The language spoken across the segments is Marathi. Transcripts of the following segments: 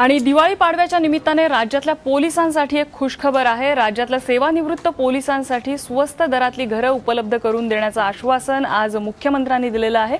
आणि दिवाळी पाडव्याच्या निमित्ताने राज्यातल्या पोलिसांसाठी एक खुशखबर आहे. राज्यातल्या सेवानिवृत्त पोलिसांसाठी स्वस्त दरातली घरं उपलब्ध करून देण्याचं आश्वासन आज मुख्यमंत्र्यांनी दिलेलं आहे.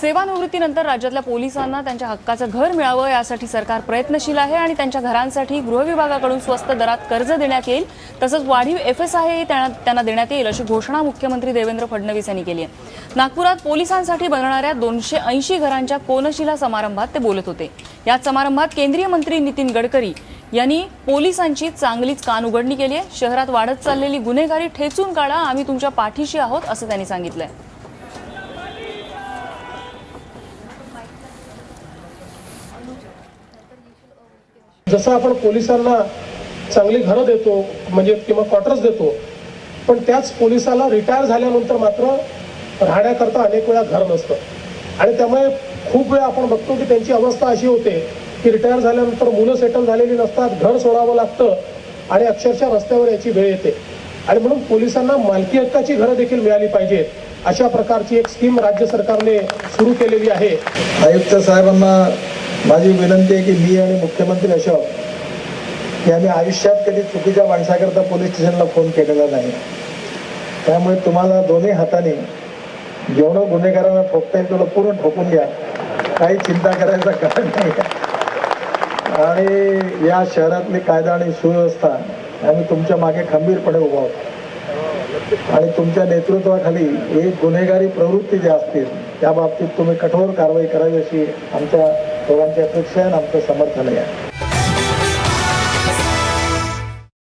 सेवानिवृत्तीनंतर राज्यातल्या पोलिसांना त्यांच्या हक्काचं घर मिळावं यासाठी सरकार प्रयत्नशील आहे आणि त्यांच्या घरांसाठी गृहविभागाकडून स्वस्त दरात कर्ज देण्यात येईल. तसंच वाढीव एफ एस आय त्यांना देण्यात येईल अशी घोषणा मुख्यमंत्री देवेंद्र फडणवीस यांनी केली आहे. नागपुरात पोलिसांसाठी बनणाऱ्या दोनशे ऐंशी घरांच्या कोनशिला समारंभात ते बोलत होते. या समारंभात केंद्रीय मंत्री नितीन गडकरी यांनी पोलिसांची चांगलीच कान उघडणी केली आहे. शहरात वाढत चाललेली गुन्हेगारी ठेचून काढा आम्ही तुमच्या पाठीशी आहोत असं त्यांनी सांगितलंय. जसं आपण पोलिसांना चांगली घरं देतो म्हणजे किंवा क्वार्टर्स देतो. पण त्याच पोलिसाला रिटायर झाल्यानंतर मात्र राहण्याकरता अनेक वेळा घर नसतं. आणि त्यामुळे खूप वेळा आपण बघतो की त्यांची अवस्था अशी होते की रिटायर झाल्यानंतर मुलं सेटल झालेली नसतात घर सोडावं लागतं आणि अक्षरशः रस्त्यावर याची वेळ येते. आणि म्हणून पोलिसांना मालकी हक्काची घरं देखील मिळाली पाहिजेत. अशा प्रकारची एक स्कीम राज्य सरकारने सुरू केलेली आहे. आयुक्त साहेबांना माझी विनंती आहे की मी आणि मुख्यमंत्री अशोक याने आयुष्यात कधी चुकीच्या माणसाकरता पोलीस स्टेशनला फोन केलेला नाही. त्यामुळे तुम्हाला दोन्ही हाताने जेवढं गुन्हेगारांना ठोकता येईल तेवढं पूर्ण ठोकून घ्या. काही चिंता करायचं कारण नाही. आणि या शहरातली कायदा आणि सुव्यवस्था आम्ही तुमच्या मागे खंबीरपणे उभा आहोत. आणि तुमच्या नेतृत्वाखाली एक गुन्हेगारी प्रवृत्ती ज्या असतील त्या बाबतीत तुम्ही कठोर कारवाई करावी अशी आमच्या दोघांची अपेक्षा आहे आणि आमचं समर्थन आहे.